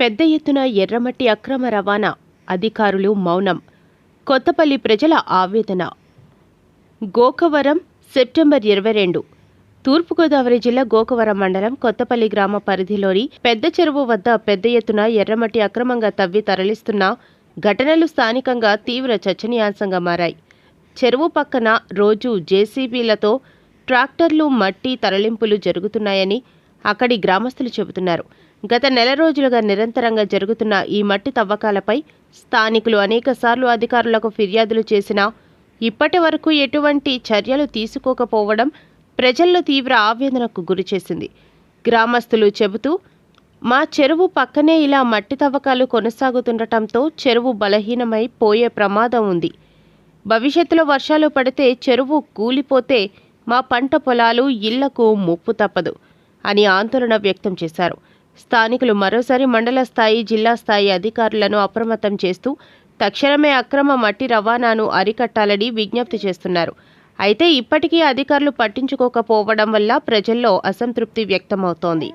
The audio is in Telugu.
పెద్ద ఎత్తున ఎర్రమట్టి అక్రమ రవాణా అధికారులు మౌనం కొత్తపల్లి ప్రజల ఆవేదన. గోకవరం సెప్టెంబర్ ఇరవై రెండు. తూర్పుగోదావరి జిల్లా గోకవరం మండలం కొత్తపల్లి గ్రామ పరిధిలోని పెద్ద చెరువు వద్ద పెద్ద ఎత్తున ఎర్రమట్టి అక్రమంగా తవ్వి తరలిస్తున్న ఘటనలు స్థానికంగా తీవ్ర చర్చనీయాంశంగా మారాయి. చెరువు పక్కన రోజు జేసీబీలతో ట్రాక్టర్లు మట్టి తరలింపులు జరుగుతున్నాయని అక్కడి గ్రామస్తులు చెబుతున్నారు. గత నెల రోజులుగా నిరంతరంగా జరుగుతున్న ఈ మట్టి తవ్వకాలపై స్థానికులు అనేకసార్లు అధికారులకు ఫిర్యాదులు చేసినా ఇప్పటి వరకు ఎటువంటి చర్యలు తీసుకోకపోవడం ప్రజల్లో తీవ్ర ఆవేదనకు గురిచేసింది గ్రామస్తులు చెబుతూ మా చెరువు పక్కనే ఇలా మట్టి తవ్వకాలు కొనసాగుతుండటంతో చెరువు బలహీనమై పోయే ప్రమాదం ఉంది. భవిష్యత్తులో వర్షాలు పడితే చెరువు కూలిపోతే మా పంట పొలాలు ఇళ్ళకు ముప్పు తప్పదు. అని ఆందోళన వ్యక్తం చేశారు. స్థానికులు మరోసారి మండల స్థాయి జిల్లా స్థాయి అధికారులను అప్రమత్తం చేస్తూ తక్షణమే అక్రమ మట్టి రవాణాను అరికట్టాలని విజ్ఞప్తి చేస్తున్నారు. అయితే ఇప్పటికీ అధికారులు పట్టించుకోకపోవడం వల్ల ప్రజల్లో అసంతృప్తి వ్యక్తమవుతోంది.